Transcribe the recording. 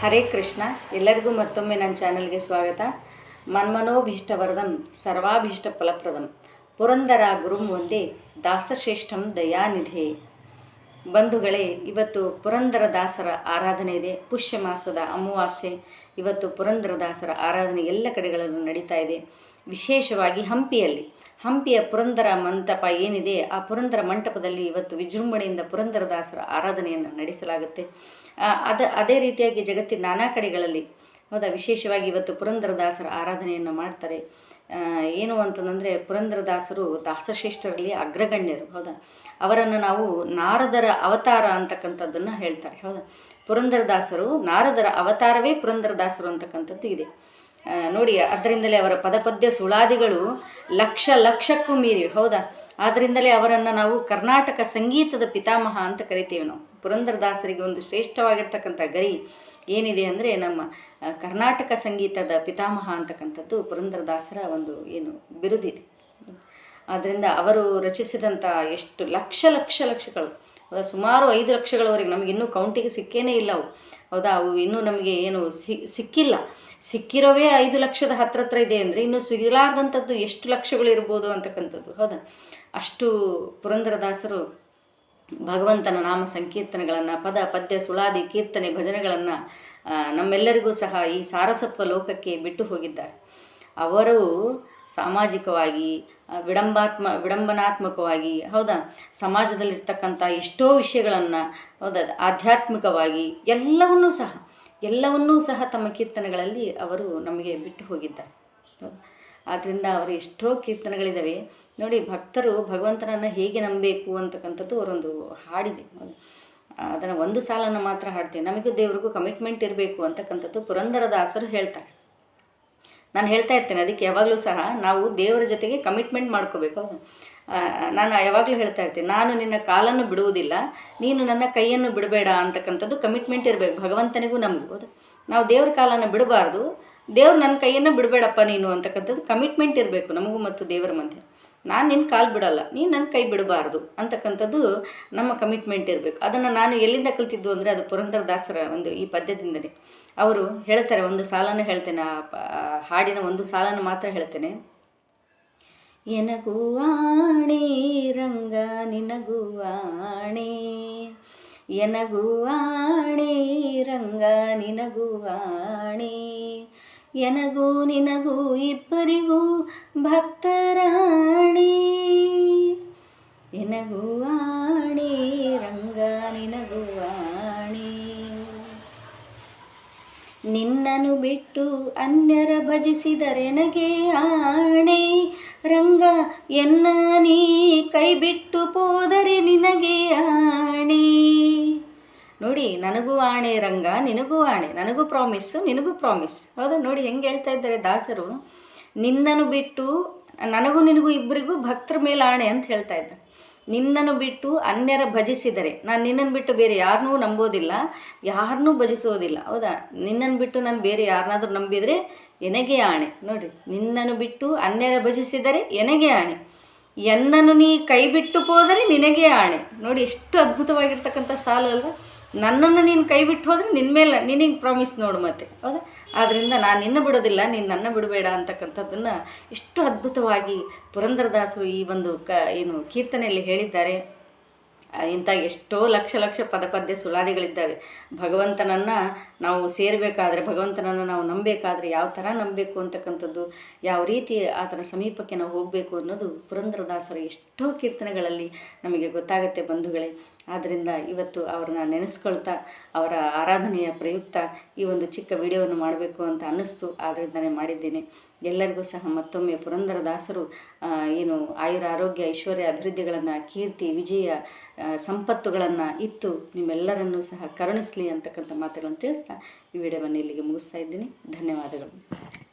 ಹರೇ ಕೃಷ್ಣ. ಎಲ್ಲರಿಗೂ ಮತ್ತೊಮ್ಮೆ ನನ್ನ ಚಾನಲ್ಗೆ ಸ್ವಾಗತ. ಮನ್ಮನೋಭೀಷ್ಟವರದಂ ಸರ್ವಾಭೀಷ್ಟ ಫಲಪ್ರದಂ ಪುರಂದರ ಗುರುಂ ಒಂದೇ ದಾಸಶ್ರೇಷ್ಠಂ ದಯಾನಿಧೆ. ಬಂಧುಗಳೇ, ಇವತ್ತು ಪುರಂದರ ದಾಸರ ಆರಾಧನೆ ಇದೆ. ಪುಷ್ಯ ಮಾಸದ ಅಮಾವಾಸ್ಯೆ, ಇವತ್ತು ಪುರಂದರ ದಾಸರ ಆರಾಧನೆ ಎಲ್ಲ ಕಡೆಗಳಲ್ಲೂ ನಡೀತಾ ಇದೆ. ವಿಶೇಷವಾಗಿ ಹಂಪಿಯಲ್ಲಿ. ಹಂಪಿಯ ಪುರಂದರ ಮಂಟಪ ಏನಿದೆ, ಆ ಪುರಂದರ ಮಂಟಪದಲ್ಲಿ ಇವತ್ತು ವಿಜೃಂಭಣೆಯಿಂದ ಪುರಂದರ ದಾಸರ ಆರಾಧನೆಯನ್ನು ನಡೆಸಲಾಗುತ್ತೆ. ಅದ, ಅದೇ ರೀತಿಯಾಗಿ ಜಗತ್ತಿನ ನಾನಾ ಕಡೆಗಳಲ್ಲಿ ಹೌದಾ? ವಿಶೇಷವಾಗಿ ಇವತ್ತು ಪುರಂದರದಾಸರ ಆರಾಧನೆಯನ್ನು ಮಾಡ್ತಾರೆ. ಏನು ಅಂತಂದರೆ ಪುರಂದರದಾಸರು ದಾಸಶ್ರೇಷ್ಠರಲ್ಲಿ ಅಗ್ರಗಣ್ಯರು, ಹೌದಾ? ಅವರನ್ನು ನಾವು ನಾರದರ ಅವತಾರ ಅಂತಕ್ಕಂಥದ್ದನ್ನು ಹೇಳ್ತಾರೆ, ಹೌದಾ? ಪುರಂದರದಾಸರು ನಾರದರ ಅವತಾರವೇ ಪುರಂದರದಾಸರು ಅಂತಕ್ಕಂಥದ್ದು ಇದೆ. ನೋಡಿ, ಅದರಿಂದಲೇ ಅವರ ಪದಪದ್ಯ ಸುಳಾದಿಗಳು ಲಕ್ಷ ಲಕ್ಷಕ್ಕೂ ಮೀರಿ, ಹೌದಾ? ಆದ್ದರಿಂದಲೇ ಅವರನ್ನು ನಾವು ಕರ್ನಾಟಕ ಸಂಗೀತದ ಪಿತಾಮಹ ಅಂತ ಕರಿತೀವಿ ನಾವು. ಪುರಂದರದಾಸರಿಗೆ ಒಂದು ಶ್ರೇಷ್ಠವಾಗಿರ್ತಕ್ಕಂಥ ಗರಿ ಏನಿದೆ ಅಂದರೆ ನಮ್ಮ ಕರ್ನಾಟಕ ಸಂಗೀತದ ಪಿತಾಮಹ ಅಂತಕ್ಕಂಥದ್ದು ಪುರಂದರದಾಸರ ಒಂದು ಏನು ಬಿರುದಿದೆ. ಆದ್ದರಿಂದ ಅವರು ರಚಿಸಿದಂಥ ಎಷ್ಟು ಲಕ್ಷ ಲಕ್ಷ ಲಕ್ಷಗಳು ಸುಮಾರು ಐದು ಲಕ್ಷಗಳವರೆಗೆ ನಮಗೆ ಇನ್ನೂ ಕೌಂಟಿಗೆ ಸಿಕ್ಕೇನೇ ಇಲ್ಲ ಅವು. ಹೌದಾ? ಅವು ಇನ್ನೂ ನಮಗೆ ಏನು ಸಿಕ್ಕಿಲ್ಲ. ಸಿಕ್ಕಿರೋವೇ ಐದು ಲಕ್ಷದ ಹತ್ರ ಹತ್ರ ಇದೆ ಅಂದರೆ ಇನ್ನೂ ಸಿಗಲಾರ್ದಂಥದ್ದು ಎಷ್ಟು ಲಕ್ಷಗಳು ಇರ್ಬೋದು ಅಂತಕ್ಕಂಥದ್ದು, ಹೌದಾ? ಅಷ್ಟು ಪುರಂದರದಾಸರು ಭಗವಂತನ ನಾಮ ಸಂಕೀರ್ತನೆಗಳನ್ನು, ಪದ, ಪದ್ಯ, ಸುಳಾದಿ, ಕೀರ್ತನೆ ಭಜನೆಗಳನ್ನು ನಮ್ಮೆಲ್ಲರಿಗೂ ಸಹ ಈ ಸಾರಸತ್ವ ಲೋಕಕ್ಕೆ ಬಿಟ್ಟು ಹೋಗಿದ್ದಾರೆ. ಅವರು ಸಾಮಾಜಿಕವಾಗಿ ವಿಡಂಬಾತ್ಮ, ವಿಡಂಬನಾತ್ಮಕವಾಗಿ, ಹೌದಾ? ಸಮಾಜದಲ್ಲಿರ್ತಕ್ಕಂಥ ಎಷ್ಟೋ ವಿಷಯಗಳನ್ನು, ಹೌದಾ? ಆಧ್ಯಾತ್ಮಿಕವಾಗಿ ಎಲ್ಲವನ್ನೂ ಸಹ ಎಲ್ಲವನ್ನೂ ಸಹ ತಮ್ಮ ಕೀರ್ತನೆಗಳಲ್ಲಿ ಅವರು ನಮಗೆ ಬಿಟ್ಟು ಹೋಗಿದ್ದಾರೆ. ಆದ್ದರಿಂದ ಅವರು ಎಷ್ಟೋ ಕೀರ್ತನೆಗಳಿದ್ದಾವೆ ನೋಡಿ ಭಕ್ತರು ಭಗವಂತನನ್ನು ಹೇಗೆ ನಂಬಬೇಕು ಅಂತಕ್ಕಂಥದ್ದು ಅವರೊಂದು ಹಾಡಿದೆ. ಅದನ್ನು ಒಂದು ಸಾಲನ್ನು ಮಾತ್ರ ಹಾಡ್ತೀನಿ. ನಮಗೂ ದೇವರಿಗೂ ಕಮಿಟ್ಮೆಂಟ್ ಇರಬೇಕು ಅಂತಕ್ಕಂಥದ್ದು ಪುರಂದರದಾಸರು ಹೇಳ್ತಾರೆ. ನಾನು ಹೇಳ್ತಾ ಇರ್ತೇನೆ ಅದಕ್ಕೆ ಯಾವಾಗಲೂ ಸಹ ನಾವು ದೇವರ ಜೊತೆಗೆ ಕಮಿಟ್ಮೆಂಟ್ ಮಾಡ್ಕೋಬೇಕು ನಾನು ಯಾವಾಗಲೂ ಹೇಳ್ತಾ ಇರ್ತೀನಿ, ನಾನು ನಿನ್ನ ಕಾಲನ್ನು ಬಿಡುವುದಿಲ್ಲ, ನೀನು ನನ್ನ ಕೈಯನ್ನು ಬಿಡಬೇಡ ಅಂತಕ್ಕಂಥದ್ದು ಕಮಿಟ್ಮೆಂಟ್ ಇರಬೇಕು, ಭಗವಂತನಿಗೂ ನಮಗೂ ನಾವು ದೇವ್ರ ಕಾಲನ್ನು ಬಿಡಬಾರ್ದು ದೇವ್ರು ನನ್ನ ಕೈಯನ್ನು ಬಿಡಬೇಡಪ್ಪ ನೀನು ಅಂತಕ್ಕಂಥದ್ದು ಕಮಿಟ್ಮೆಂಟ್ ಇರಬೇಕು ನಮಗೂ ಮತ್ತು ದೇವರ ಮಧ್ಯೆ. ನಾನು ನಿನ್ನ ಕಾಲು ಬಿಡಲ್ಲ, ನೀನು ನನ್ನ ಕೈ ಬಿಡಬಾರ್ದು ಅಂತಕ್ಕಂಥದ್ದು ನಮ್ಮ ಕಮಿಟ್ಮೆಂಟ್ ಇರಬೇಕು. ಅದನ್ನು ನಾನು ಎಲ್ಲಿಂದ ಕಲಿತಿದ್ದು ಅಂದರೆ ಅದು ಪುರಂದರದಾಸರ ಒಂದು ಈ ಪದ್ಯದಿಂದಲೇ. ಅವರು ಹೇಳ್ತಾರೆ, ಒಂದು ಸಾಲನ್ನು ಹೇಳ್ತೇನೆ, ಆ ಹಾಡಿನ ಒಂದು ಸಾಲನ್ನು ಮಾತ್ರ ಹೇಳ್ತೇನೆ. ಎನಗೂ ಆಣೆ ರಂಗ ನಿನಗೂ ಆಣೆ ಎನಗೂ ಆಣೆ ರಂಗ ನಿನಗೂ ಆಣೆ ಎನಗೂ ನಿನಗೂ ಇಬ್ಬರಿಗೂ ಭಕ್ತರಾಣಿ ಎನಗೂ ಆಣೆ ರಂಗ ನಿನಗೂ ಆಣಿ ನಿನ್ನನು ಬಿಟ್ಟು ಅನ್ಯರ ಭಜಿಸಿದರೆನಗೆ ಆಣೆ ರಂಗ, ಎನ್ನ ನೀ ಕೈ ಬಿಟ್ಟು ಹೋದರೆ ನಿನಗೆ ಆಣೆ ನೋಡಿ, ನನಗೂ ಆಣೆ ರಂಗ, ನಿನಗೂ ಆಣೆ, ನನಗೂ ಪ್ರಾಮಿಸ್ ನಿನಗೂ ಪ್ರಾಮಿಸ್ ಹೌದಾ, ನೋಡಿ, ಹೆಂಗೆ ಹೇಳ್ತಾ ಇದ್ದಾರೆ ದಾಸರು? ನಿನ್ನನ್ನು ಬಿಟ್ಟು, ನನಗೂ ನಿನಗೂ ಇಬ್ಬರಿಗೂ ಭಕ್ತರ ಮೇಲೆ ಆಣೆ ಅಂತ ಹೇಳ್ತಾ ಇದ್ದ ನಿನ್ನನ್ನು ಬಿಟ್ಟು ಅನ್ಯರ ಭಜಿಸಿದರೆ, ನಾನು ನಿನ್ನನ್ನು ಬಿಟ್ಟು ಬೇರೆ ಯಾರನ್ನೂ ನಂಬೋದಿಲ್ಲ ಯಾರನ್ನೂ ಭಜಿಸೋದಿಲ್ಲ. ಹೌದಾ? ನಿನ್ನನ್ನು ಬಿಟ್ಟು ನಾನು ಬೇರೆ ಯಾರನ್ನಾದರೂ ನಂಬಿದರೆ ಎನಗೆ ಆಣೆ? ನೋಡಿ, ನಿನ್ನನ್ನು ಬಿಟ್ಟು ಅನ್ಯರ ಭಜಿಸಿದರೆ ಎನಗೆ ಆಣೆ? ಎನ್ನನ್ನು ನೀ ಕೈ ಬಿಟ್ಟು ಹೋದರೆ ನಿನಗೆ ಆಣೆ. ನೋಡಿ, ಎಷ್ಟು ಅದ್ಭುತವಾಗಿರ್ತಕ್ಕಂಥ ಸಾಲು ಅಲ್ವಾ? ನನ್ನನ್ನು ನೀನು ಕೈ ಬಿಟ್ಟು ಹೋದರೆ ನಿನ್ನ ಮೇಲೆ ನಿನಗೆ ಪ್ರಾಮಿಸ್ ನೋಡು ಮತ್ತೆ, ಹೌದಾ? ಆದ್ದರಿಂದ ನಾನು ನಿನ್ನ ಬಿಡೋದಿಲ್ಲ, ನೀನು ನನ್ನ ಬಿಡಬೇಡ ಅಂತಕ್ಕಂಥದ್ದನ್ನು ಎಷ್ಟು ಅದ್ಭುತವಾಗಿ ಪುರಂದರದಾಸರು ಈ ಒಂದು ಕ, ಏನು ಕೀರ್ತನೆಯಲ್ಲಿ ಹೇಳಿದ್ದಾರೆ. ಇಂಥ ಎಷ್ಟೋ ಲಕ್ಷ ಲಕ್ಷ ಪದಪದ್ಯ ಸುಳಾದಿಗಳಿದ್ದಾವೆ ಭಗವಂತನನ್ನು ನಾವು ಸೇರಬೇಕಾದ್ರೆ, ಭಗವಂತನನ್ನು ನಾವು ನಂಬಬೇಕಾದ್ರೆ ಯಾವ ಥರ ನಂಬಬೇಕು ಅಂತಕ್ಕಂಥದ್ದು, ಯಾವ ರೀತಿ ಆತನ ಸಮೀಪಕ್ಕೆ ನಾವು ಹೋಗಬೇಕು ಅನ್ನೋದು ಪುರಂದರದಾಸರ ಎಷ್ಟೋ ಕೀರ್ತನೆಗಳಲ್ಲಿ ನಮಗೆ ಗೊತ್ತಾಗುತ್ತೆ ಬಂಧುಗಳೇ. ಆದ್ದರಿಂದ ಇವತ್ತು ಅವ್ರನ್ನ ನೆನೆಸ್ಕೊಳ್ತಾ ಅವರ ಆರಾಧನೆಯ ಪ್ರಯುಕ್ತ ಈ ಒಂದು ಚಿಕ್ಕ ವಿಡಿಯೋವನ್ನು ಮಾಡಬೇಕು ಅಂತ ಅನ್ನಿಸ್ತು. ಆದ್ದರಿಂದನೇ ಮಾಡಿದ್ದೇನೆ. ಎಲ್ಲರಿಗೂ ಸಹ ಮತ್ತೊಮ್ಮೆ ಪುರಂದರದಾಸರು ಏನು ಆಯುರ ಆರೋಗ್ಯ, ಐಶ್ವರ್ಯ ಅಭಿವೃದ್ಧಿಗಳನ್ನು, ಕೀರ್ತಿ, ವಿಜಯ ಸಂಪತ್ತುಗಳನ್ನು ಇತ್ತು. ನಿಮ್ಮೆಲ್ಲರನ್ನೂ ಸಹ ಕರುಣಿಸಲಿ ಅಂತಕ್ಕಂಥ ಮಾತುಗಳನ್ನು ತಿಳಿಸ್ತಾ ಈ ವಿಡಿಯೋವನ್ನು ಇಲ್ಲಿಗೆ ಮುಗಿಸ್ತಾ ಇದ್ದೀನಿ. ಧನ್ಯವಾದಗಳು.